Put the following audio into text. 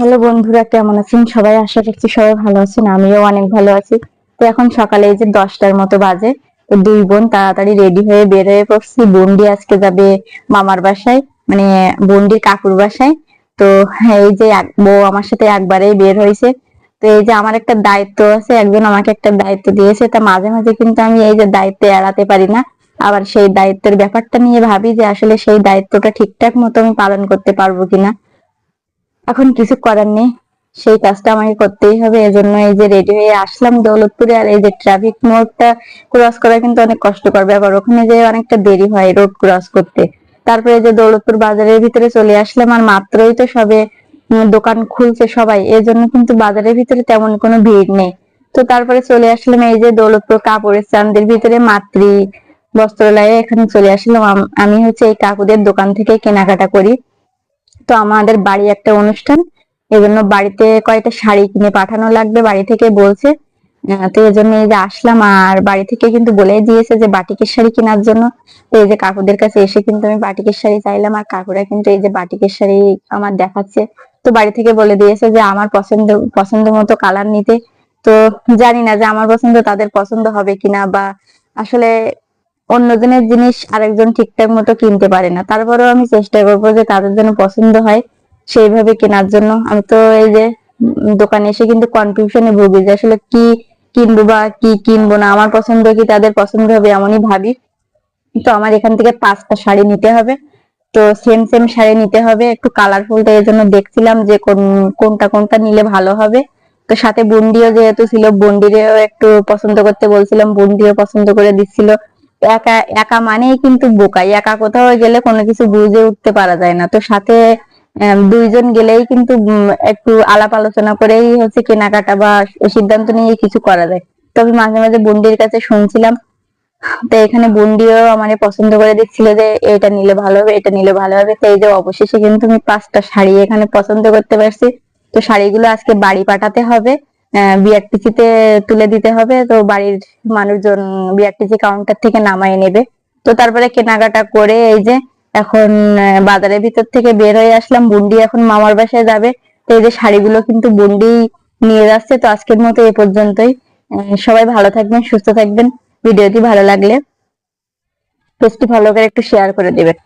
Hello বন্ধুরা, কেমন আছেন? সবাই আশা করছি সবাই ভালো আছেন, আমিও অনেক ভালো আছি। তো এখন সকালে এই যে দশটার মতো বাজে, তো দুই বোন তাড়াতাড়ি রেডি হয়ে বের হয়ে পড়ছি। বন্ডি আজকে যাবে মামার বাসায় মানে বন্ডির কাকুর বাসায়। তো এই যে বউ আমার সাথে একবারেই বের হয়েছে। তো এই যে আমার একটা দায়িত্ব আছে, একজন আমাকে একটা দায়িত্ব দিয়েছে। তা মাঝে মাঝে কিন্তু আমি এই যে দায়িত্ব এড়াতে পারি না। আবার সেই দায়িত্বের ব্যাপারটা নিয়ে ভাবি যে আসলে সেই দায়িত্বটা ঠিকঠাক মতো আমি পালন করতে পারব কিনা। এখন কিছু করার নেই। সেই কাজটা আমাকে করতেই হবে, এজন্য এই যে রেডি হয়ে আসলাম দৌলতপুরে, আর এই যে ট্রাফিক মোড়টা ক্রস করা কিন্তু অনেক কষ্টকর ব্যাপার। ওখানে যে অনেকটা দেরি হয় রোড ক্রস করতে। তারপরে যে দৌলতপুর বাজারের ভিতরে চলে আসলাম, আর মাত্রই তো সবে দোকান খুলছে সবাই এই জন্য কিন্তু বাজারের ভিতরে তেমন কোনো ভিড় নেই। তো তারপরে চলে আসলাম এই যে দৌলতপুর কাপড়ের চান্দের ভিতরে, মাতৃ বস্ত্রালয়ে এখানে চলে আসলাম। আমি হচ্ছে এই কাকুদের দোকান থেকে কেনাকাটা করি। তো আমাদের বাড়ি একটা অনুষ্ঠান। এজন্য বাড়িতে কয়েকটা শাড়ি কিনে পাঠানো লাগবে, বাড়ি থেকে বলছে। তো এই জন্য এই যে আসলাম, আর বাড়ি থেকে কিন্তু বলেই দিয়েছে যে বাটিকের শাড়ি কেনার জন্য। তো এই যে কাকুদের কাছে এসে কিন্তু আমি বাটিকের শাড়ি চাইলাম, আর কাকুরা কিন্তু এই যে বাটিকের শাড়ি আমার দেখাচ্ছে। তো বাড়ি থেকে বলে দিয়েছে যে আমার পছন্দ পছন্দ মতো কালার নিতে। তো জানি না যে আমার পছন্দ তাদের পছন্দ হবে কিনা, বা আসলে অন্যজনের জিনিস আরেকজন ঠিকঠাক মতো কিনতে পারে না। তারপরেও আমি চেষ্টা করব যে তাদের জন্য পছন্দ হয়, সেইভাবে কেনার জন্য। আমি তো এই যে দোকানে এসে কিন্তু কনফিউশনে ভুগি যে আসলে কি কিনবো বা কি কিনবো না, আমার পছন্দ কি তাদের পছন্দ হবে এমনই ভাবি। তো আমার এখান থেকে পাঁচটা শাড়ি নিতে হবে। তো সেম সেম শাড়ি নিতে হবে। একটু কালারফুলটা এর জন্য দেখছিলাম যে কোন, কোনটা কোনটা নিলে ভালো হবে। তো সাথে বন্ডিও যেহেতু ছিল বন্ডিরেও একটু পছন্দ করতে বলছিলাম বন্ডিও পছন্দ করে দিচ্ছিল। একা একা মানেই কিন্তু বোকাই একা কোথাও গেলে কোনো কিছু বুঝে উঠতে পারা যায় না। তো সাথে দুইজন গেলেই কিন্তু একটু আলাপ আলোচনা করেই হচ্ছে কেনাকাটা বা সিদ্ধান্ত নিয়ে কিছু করা যায়। তবে মাঝে মাঝে বন্ডির কাছে শুনছিলাম, তো এখানে বন্ডিও আমার পছন্দ করে দিচ্ছিল যে এটা নিলে ভালো হবে, এটা নিলে ভালো হবে। এই যে অবশেষে কিন্তু আমি পাঁচটা শাড়ি এখানে পছন্দ করতে পারছি। তো শাড়িগুলো আজকে বাড়ি পাঠাতে হবে। বিআরটিসি তে তুলে দিতে হবে, তো বাড়ির মানুষজন বিআরটিসি কাউন্টার থেকে নামায় নেবে। তো তারপরে কেনাকাটা করে এই যে এখন বাজারের ভিতর থেকে বের হয়ে আসলাম। বুন্ডি এখন মামার বাসায় যাবে। তো এই যে শাড়িগুলো কিন্তু বুন্ডি নিয়ে যাচ্ছে, তো আজকের মতো এই পর্যন্তই। সবাই ভালো থাকবেন, সুস্থ থাকবেন। ভিডিওটি ভালো লাগলে, পেজটি ভালো করে একটু শেয়ার করে দিবেন।